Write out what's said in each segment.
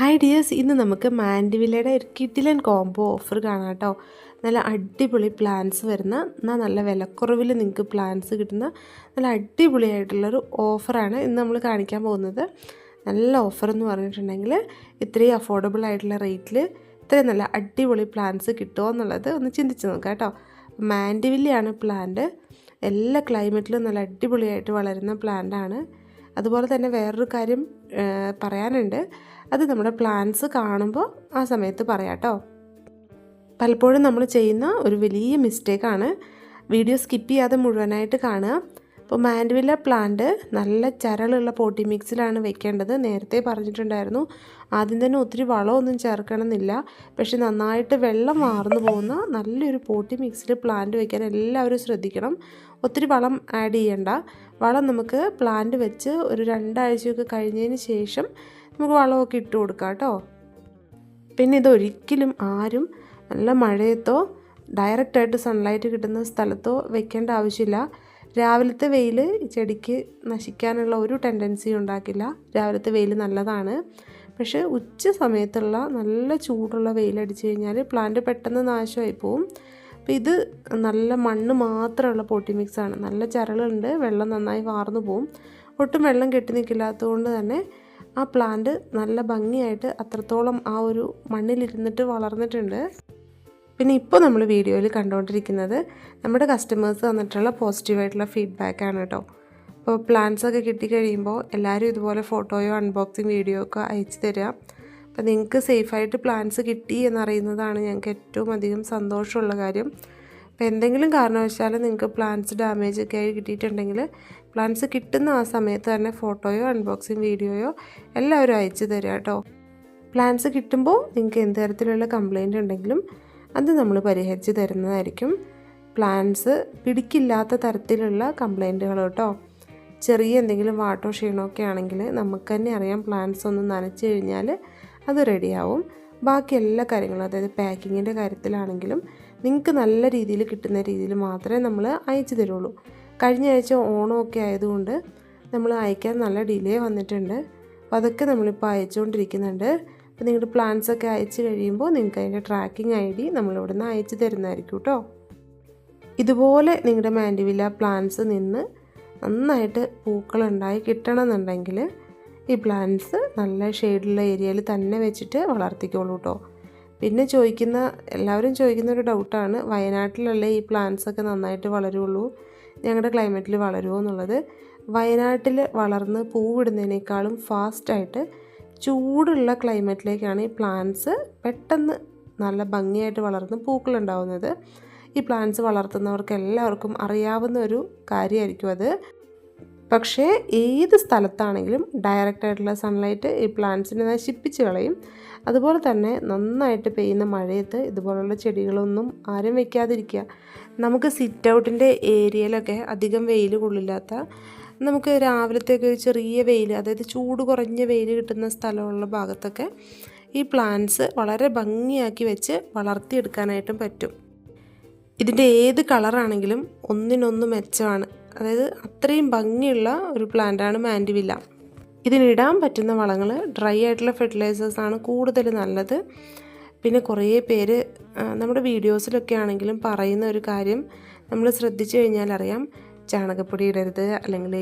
Hi dears ഇന്ന് നമുക്ക് മാൻഡിവിലയുടെ ഒരു കിഡിലൻ കോംബോ ഓഫർ കാണാം കേട്ടോ. നല്ല അടിപൊളി പ്ലാൻസ് വരുന്ന എന്നാൽ നല്ല വിലക്കുറവിൽ നിങ്ങൾക്ക് പ്ലാൻസ് കിട്ടുന്ന നല്ല അടിപൊളിയായിട്ടുള്ളൊരു ഓഫറാണ് ഇന്ന് നമ്മൾ കാണിക്കാൻ പോകുന്നത്. നല്ല ഓഫർ എന്ന് പറഞ്ഞിട്ടുണ്ടെങ്കിൽ ഇത്രയും അഫോർഡബിൾ ആയിട്ടുള്ള റേറ്റിൽ ഇത്രയും നല്ല അടിപൊളി പ്ലാൻസ് കിട്ടുമോ എന്നുള്ളത് ഒന്ന് ചിന്തിച്ച് നോക്കാം കേട്ടോ. മാൻഡിവില്ലയാണ് പ്ലാന്റ് എല്ലാ ക്ലൈമറ്റിലും നല്ല അടിപൊളിയായിട്ട് വളരുന്ന പ്ലാന്റാണ് അതുപോലെ തന്നെ വേറൊരു കാര്യം പറയാനുണ്ട്. അത് നമ്മുടെ പ്ലാൻസ് കാണുമ്പോൾ ആ സമയത്ത് പറയാം കേട്ടോ പലപ്പോഴും നമ്മൾ ചെയ്യുന്ന ഒരു വലിയ മിസ്റ്റേക്കാണ് വീഡിയോ സ്കിപ്പ് ചെയ്യാതെ മുഴുവനായിട്ട് കാണുക. അപ്പോൾ മാൻഡുവില്ല പ്ലാന്റ് നല്ല ചരളുള്ള പോട്ടി മിക്സിലാണ് വെക്കേണ്ടത്. നേരത്തെ പറഞ്ഞിട്ടുണ്ടായിരുന്നു. ആദ്യം തന്നെ ഒത്തിരി വളമൊന്നും ചേർക്കണമെന്നില്ല. പക്ഷെ നന്നായിട്ട് വെള്ളം മാർന്നു പോകുന്ന നല്ലൊരു പോട്ടി മിക്സിൽ പ്ലാന്റ് വെക്കാൻ എല്ലാവരും ശ്രദ്ധിക്കണം. ഒത്തിരി വളം ആഡ് ചെയ്യണ്ട. വളം നമുക്ക് പ്ലാന്റ് വെച്ച് ഒരു രണ്ടാഴ്ചയൊക്കെ കഴിഞ്ഞതിന് ശേഷം നമുക്ക് വളമൊക്കെ ഇട്ട് കൊടുക്കാം കേട്ടോ. പിന്നെ ഇതൊരിക്കലും ആരും നല്ല മഴയത്തോ ഡയറക്റ്റായിട്ട് സൺലൈറ്റ് കിട്ടുന്ന സ്ഥലത്തോ വെക്കേണ്ട ആവശ്യമില്ല. രാവിലത്തെ വെയിൽ ചെടിക്ക് നശിക്കാനുള്ള ഒരു ടെൻഡൻസി ഉണ്ടാക്കില്ല. രാവിലത്തെ വെയിൽ നല്ലതാണ്. പക്ഷേ ഉച്ച സമയത്തുള്ള നല്ല ചൂടുള്ള വെയിലടിച്ചു കഴിഞ്ഞാൽ പ്ലാന്റ് പെട്ടെന്ന് നാശമായി പോവും. അപ്പോൾ ഇത് നല്ല മണ്ണ് മാത്രമുള്ള പോട്ടി മിക്സാണ് നല്ല ചരളുണ്ട് വെള്ളം നന്നായി വാർന്നു പോവും. ഒട്ടും വെള്ളം കെട്ടി നിൽക്കില്ലാത്തതുകൊണ്ട് തന്നെ ആ പ്ലാന്റ് നല്ല ഭംഗിയായിട്ട് അത്രത്തോളം ആ ഒരു മണ്ണിലിരുന്നിട്ട് വളർന്നിട്ടുണ്ട്. പിന്നെ ഇപ്പോൾ നമ്മൾ വീഡിയോയിൽ കണ്ടുകൊണ്ടിരിക്കുന്നത് നമ്മുടെ കസ്റ്റമേഴ്സ് തന്നിട്ടുള്ള പോസിറ്റീവായിട്ടുള്ള ഫീഡ്ബാക്കാണ് കേട്ടോ അപ്പോൾ പ്ലാന്റ്സ് ഒക്കെ കിട്ടിക്കഴിയുമ്പോൾ എല്ലാവരും ഇതുപോലെ ഫോട്ടോയോ അൺബോക്സിങ് വീഡിയോ ഒക്കെ അയച്ചു തരിക അപ്പോൾ നിങ്ങൾക്ക് സേഫായിട്ട് പ്ലാന്റ്സ് കിട്ടി എന്നറിയുന്നതാണ് ഞങ്ങൾക്ക് ഏറ്റവും അധികം സന്തോഷമുള്ള കാര്യം. അപ്പോൾ എന്തെങ്കിലും കാരണവശാൽ നിങ്ങൾക്ക് പ്ലാന്റ്സ് ഡാമേജ് ഒക്കെ ആയി കിട്ടിയിട്ടുണ്ടെങ്കിൽ പ്ലാന്റ്സ് കിട്ടുന്ന ആ സമയത്ത് തന്നെ ഫോട്ടോയോ അൺബോക്സിങ് വീഡിയോയോ എല്ലാവരും അയച്ചു തരിക കേട്ടോ. പ്ലാന്റ്സ് കിട്ടുമ്പോൾ നിങ്ങൾക്ക് എന്ത് തരത്തിലുള്ള കംപ്ലൈന്റ് ഉണ്ടെങ്കിലും അത് നമ്മൾ പരിഹരിച്ച് തരുന്നതായിരിക്കും. പ്ലാന്റ്സ് പിടിക്കില്ലാത്ത തരത്തിലുള്ള കംപ്ലൈന്റുകൾ കേട്ടോ. ചെറിയ എന്തെങ്കിലും വാട്ടോ ക്ഷീണമൊക്കെ ആണെങ്കിൽ നമുക്ക് തന്നെ അറിയാം പ്ലാന്റ്സ് ഒന്ന് നനച്ച് കഴിഞ്ഞാൽ അത് റെഡിയാവും ബാക്കി എല്ലാ കാര്യങ്ങളും അതായത് പാക്കിങ്ങിന്റെ കാര്യത്തിലാണെങ്കിലും നിങ്ങൾക്ക് നല്ല രീതിയിൽ കിട്ടുന്ന രീതിയിൽ മാത്രമേ നമ്മൾ അയച്ചു തരുള്ളൂ. കഴിഞ്ഞ ആഴ്ച ഓണമൊക്കെ ആയതുകൊണ്ട് നമ്മൾ അയക്കാൻ നല്ല ഡിലേ വന്നിട്ടുണ്ട്. അപ്പോൾ അതൊക്കെ നമ്മളിപ്പോൾ അയച്ചുകൊണ്ടിരിക്കുന്നുണ്ട്. അപ്പോൾ നിങ്ങളുടെ പ്ലാൻസ് ഒക്കെ അയച്ചു കഴിയുമ്പോൾ നിങ്ങൾക്ക് അതിന്റെ ട്രാക്കിംഗ് ഐ ഡി നമ്മളിവിടെ നിന്ന് അയച്ചു തരുന്നതായിരിക്കും കേട്ടോ. ഇതുപോലെ നിങ്ങളുടെ മാൻഡിവില്ല പ്ലാൻസ് നിന്ന് നന്നായിട്ട് പൂക്കളുണ്ടായി കിട്ടണമെന്നുണ്ടെങ്കിൽ ഈ പ്ലാന്റ്സ് നല്ല ഷെയ്ഡുള്ള ഏരിയയിൽ തന്നെ വെച്ചിട്ട് വളർത്തിക്കോളൂ കേട്ടോ. പിന്നെ ചോദിക്കുന്ന എല്ലാവരും ചോദിക്കുന്ന ഒരു ഡൗട്ടാണ് വയനാട്ടിലല്ലേ ഈ പ്ലാന്റ്സ് ഒക്കെ നന്നായിട്ട് വളരുള്ളൂ. ഞങ്ങളുടെ ക്ലൈമറ്റിൽ വളരുമോ എന്നുള്ളത്. വയനാട്ടിൽ വളർന്ന് പൂവിടുന്നതിനേക്കാളും ഫാസ്റ്റായിട്ട് ചൂടുള്ള ക്ലൈമറ്റിലേക്കാണ് ഈ പ്ലാന്റ്സ് പെട്ടെന്ന് നല്ല ഭംഗിയായിട്ട് വളർന്ന് പൂക്കളുണ്ടാവുന്നത്. ഈ പ്ലാന്റ്സ് വളർത്തുന്നവർക്ക് എല്ലാവർക്കും അറിയാവുന്ന ഒരു കാര്യമായിരിക്കും അത്. പക്ഷേ ഏത് സ്ഥലത്താണെങ്കിലും ഡയറക്റ്റായിട്ടുള്ള സൺലൈറ്റ് ഈ പ്ലാന്റ്സിനെ നശിപ്പിച്ച് കളയും. അതുപോലെ തന്നെ നന്നായിട്ട് പെയ്യുന്ന മഴയത്ത് ഇതുപോലുള്ള ചെടികളൊന്നും ആരും വെക്കാതിരിക്കുക. നമുക്ക് സിറ്റ് ഔട്ടിന്റെ ഏരിയയിലൊക്കെ അധികം വെയിൽ കൊള്ളില്ലാത്ത നമുക്ക് രാവിലത്തേക്ക് ഒരു ചെറിയ വെയിൽ അതായത് ചൂട് കുറഞ്ഞ വെയിൽ കിട്ടുന്ന സ്ഥലമുള്ള ഭാഗത്തൊക്കെ ഈ പ്ലാന്റ്സ് വളരെ ഭംഗിയാക്കി വെച്ച് വളർത്തിയെടുക്കാനായിട്ടും പറ്റും. ഇതിന്റെ ഏത് കളറാണെങ്കിലും ഒന്നിനൊന്ന് മെച്ചമാണ്. അതായത് അത്രയും ഭംഗിയുള്ള ഒരു പ്ലാന്റാണ് മാൻഡിവില്ല. ഇതിനിടാൻ പറ്റുന്ന വളങ്ങൾ ഡ്രൈ ആയിട്ടുള്ള ഫെർട്ടിലൈസേഴ്സാണ് കൂടുതൽ നല്ലത്. പിന്നെ കുറേ പേര് നമ്മുടെ വീഡിയോസിലൊക്കെ ആണെങ്കിലും പറയുന്ന ഒരു കാര്യം നമ്മൾ ശ്രദ്ധിച്ചു കഴിഞ്ഞാൽ അറിയാം. ചാണകപ്പൊടി ഇടരുത് അല്ലെങ്കിൽ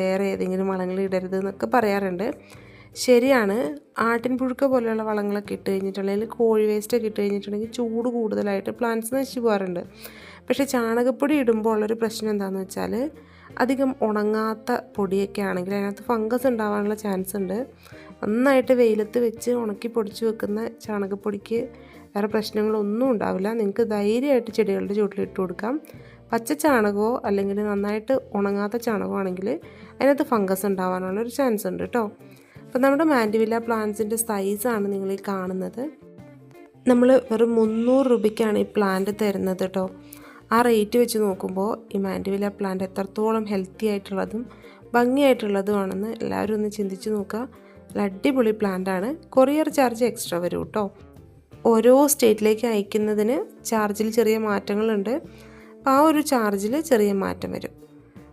വേറെ ഏതെങ്കിലും വളങ്ങൾ ഇടരുത് എന്നൊക്കെ പറയാറുണ്ട്. ശരിയാണ് ആട്ടിൻപുഴുക്ക പോലെയുള്ള വളങ്ങളൊക്കെ ഇട്ട് കഴിഞ്ഞിട്ടുണ്ടെങ്കിൽ കോഴി വേസ്റ്റൊക്കെ ഇട്ട് കഴിഞ്ഞിട്ടുണ്ടെങ്കിൽ ചൂട് കൂടുതലായിട്ട് പ്ലാന്റ്സ് നശിച്ചു പോകാറുണ്ട്. പക്ഷേ ചാണകപ്പൊടി ഇടുമ്പോൾ ഉള്ളൊരു പ്രശ്നം എന്താണെന്ന് വെച്ചാൽ അധികം ഉണങ്ങാത്ത പൊടിയൊക്കെ ആണെങ്കിൽ അതിനകത്ത് ഫംഗസ് ഉണ്ടാവാനുള്ള ചാൻസ് ഉണ്ട്. നന്നായിട്ട് വെയിലത്ത് വെച്ച് ഉണക്കി പൊടിച്ച് വെക്കുന്ന ചാണകപ്പൊടിക്ക് വേറെ പ്രശ്നങ്ങളൊന്നും ഉണ്ടാവില്ല. നിങ്ങൾക്ക് ധൈര്യമായിട്ട് ചെടികളുടെ ചുവട്ടിൽ ഇട്ട് കൊടുക്കാം. പച്ച ചാണകമോ അല്ലെങ്കിൽ നന്നായിട്ട് ഉണങ്ങാത്ത ചാണകമോ ആണെങ്കിൽ അതിനകത്ത് ഫംഗസ് ഉണ്ടാവാനുള്ള ഒരു ചാൻസ് ഉണ്ട് കേട്ടോ അപ്പോൾ നമ്മുടെ മാൻഡിവില്ല പ്ലാന്റ്സിന്റെ സൈസാണ് നിങ്ങൾ ഈ കാണുന്നത്. നമ്മൾ വെറും മുന്നൂറ് രൂപയ്ക്കാണ് ഈ പ്ലാന്റ് തരുന്നത് കേട്ടോ ആ റേറ്റ് വെച്ച് നോക്കുമ്പോൾ ഈ മാൻഡുവില പ്ലാന്റ് എത്രത്തോളം ഹെൽത്തി ആയിട്ടുള്ളതും ഭംഗിയായിട്ടുള്ളതുമാണെന്ന് എല്ലാവരും ഒന്ന് ചിന്തിച്ച് നോക്കുക. നല്ല അടിപൊളി പ്ലാന്റ് ആണ്. കൊറിയർ ചാർജ് എക്സ്ട്രാ വരും കേട്ടോ ഓരോ സ്റ്റേറ്റിലേക്ക് അയക്കുന്നതിന് ചാർജിൽ ചെറിയ മാറ്റങ്ങളുണ്ട്. അപ്പോൾ ആ ഒരു ചാർജിൽ ചെറിയ മാറ്റം വരും.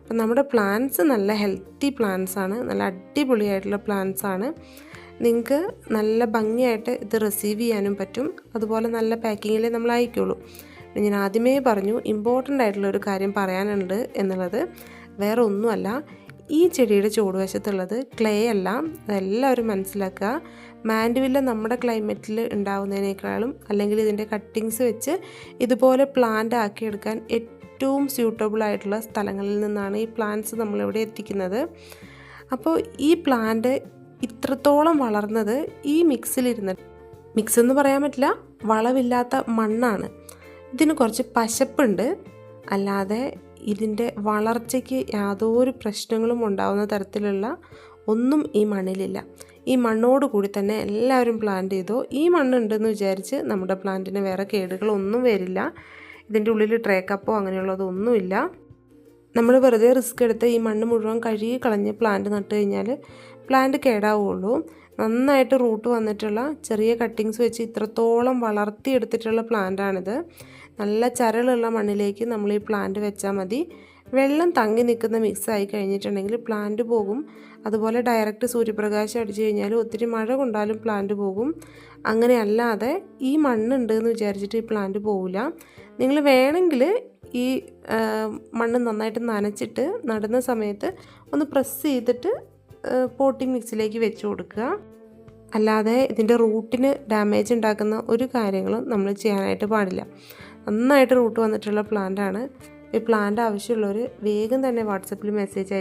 അപ്പം നമ്മുടെ പ്ലാന്റ്സ് നല്ല ഹെൽത്തി പ്ലാന്റ്സ് ആണ്. നല്ല അടിപൊളിയായിട്ടുള്ള പ്ലാന്റ്സ് ആണ്. നിങ്ങൾക്ക് നല്ല ഭംഗിയായിട്ട് ഇത് റിസീവ് ചെയ്യാനും പറ്റും. അതുപോലെ നല്ല പാക്കിങ്ങിൽ നമ്മൾ അയക്കുള്ളൂ. ഞാൻ ആദ്യമേ പറഞ്ഞു ഇമ്പോർട്ടന്റ് ആയിട്ടുള്ള ഒരു കാര്യം പറയാനുണ്ട് എന്നുള്ളത്. വേറെ ഒന്നുമല്ല ഈ ചെടിയുടെ ചുവടുവശത്തുള്ളത് ക്ലേ അല്ല. അതെല്ലാവരും മനസ്സിലാക്കുക. മാൻഡുവില്ല നമ്മുടെ ക്ലൈമറ്റിൽ ഉണ്ടാവുന്നതിനേക്കാളും അല്ലെങ്കിൽ ഇതിന്റെ കട്ടിങ്സ് വെച്ച് ഇതുപോലെ പ്ലാന്റ് ആക്കിയെടുക്കാൻ ഏറ്റവും സ്യൂട്ടബിൾ ആയിട്ടുള്ള സ്ഥലങ്ങളിൽ നിന്നാണ് ഈ പ്ലാന്റ്സ് നമ്മളിവിടെ എത്തിക്കുന്നത്. അപ്പോൾ ഈ പ്ലാന്റ് ഇത്രത്തോളം വളർന്നത് ഈ മിക്സിലിരുന്ന് മിക്സ് എന്ന് പറയാൻ പറ്റില്ല വളവില്ലാത്ത മണ്ണാണ്. ഇതിന് കുറച്ച് പശപ്പുണ്ട്. അല്ലാതെ ഇതിന്റെ വളർച്ചയ്ക്ക് യാതൊരു പ്രശ്നങ്ങളും ഉണ്ടാവുന്ന തരത്തിലുള്ള ഒന്നും ഈ മണ്ണിലില്ല. ഈ മണ്ണോട് കൂടി തന്നെ എല്ലാവരും പ്ലാന്റ് ചെയ്തോ ഈ മണ്ണുണ്ടെന്ന് വിചാരിച്ച് നമ്മുടെ പ്ലാന്റിന് വേറെ കേടുകളൊന്നും വരില്ല. ഇതിന്റെ ഉള്ളിൽ ട്രേക്കപ്പോ അങ്ങനെയുള്ളതൊന്നുമില്ല നമ്മൾ വെറുതെ റിസ്ക് എടുത്ത് ഈ മണ്ണ് മുഴുവൻ കഴുകി കളഞ്ഞ് പ്ലാന്റ് നട്ട് കഴിഞ്ഞാൽ പ്ലാന്റ് കേടാവുള്ളൂ നന്നായിട്ട് റൂട്ട് വന്നിട്ടുള്ള ചെറിയ കട്ടിങ്സ് വെച്ച് ഇത്രത്തോളം വളർത്തിയെടുത്തിട്ടുള്ള പ്ലാന്റാണിത്. നല്ല ചരളുള്ള മണ്ണിലേക്ക് നമ്മൾ ഈ പ്ലാന്റ് വെച്ചാൽ മതി. വെള്ളം തങ്ങി നിൽക്കുന്ന മിക്സ് ആയി കഴിഞ്ഞിട്ടുണ്ടെങ്കിൽ പ്ലാന്റ് പോകും. അതുപോലെ ഡയറക്റ്റ് സൂര്യപ്രകാശം അടിച്ചു കഴിഞ്ഞാൽ ഒത്തിരി മഴ കൊണ്ടാലും പ്ലാന്റ് പോകും. അങ്ങനെ അല്ലാതെ ഈ മണ്ണുണ്ട് എന്ന് വിചാരിച്ചിട്ട് ഈ പ്ലാന്റ് പോവില്ല. നിങ്ങൾ വേണമെങ്കിൽ ഈ മണ്ണ് നന്നായിട്ട് നനച്ചിട്ട് നടുന്ന സമയത്ത് ഒന്ന് പ്രസ് ചെയ്തിട്ട് പോട്ടിംഗ് മിക്സിലേക്ക് വെച്ച് കൊടുക്കുക. അല്ലാതെ ഇതിന്റെ റൂട്ടിന് ഡാമേജ് ഉണ്ടാക്കുന്ന ഒരു കാര്യങ്ങളും നമ്മൾ ചെയ്യാനായിട്ട് പാടില്ല. നന്നായിട്ട് റൂട്ട് വന്നിട്ടുള്ള പ്ലാന്റ് ആണ്. ഈ പ്ലാന്റ് ആവശ്യമുള്ളവർ വേഗം തന്നെ വാട്സപ്പിൽ മെസ്സേജ്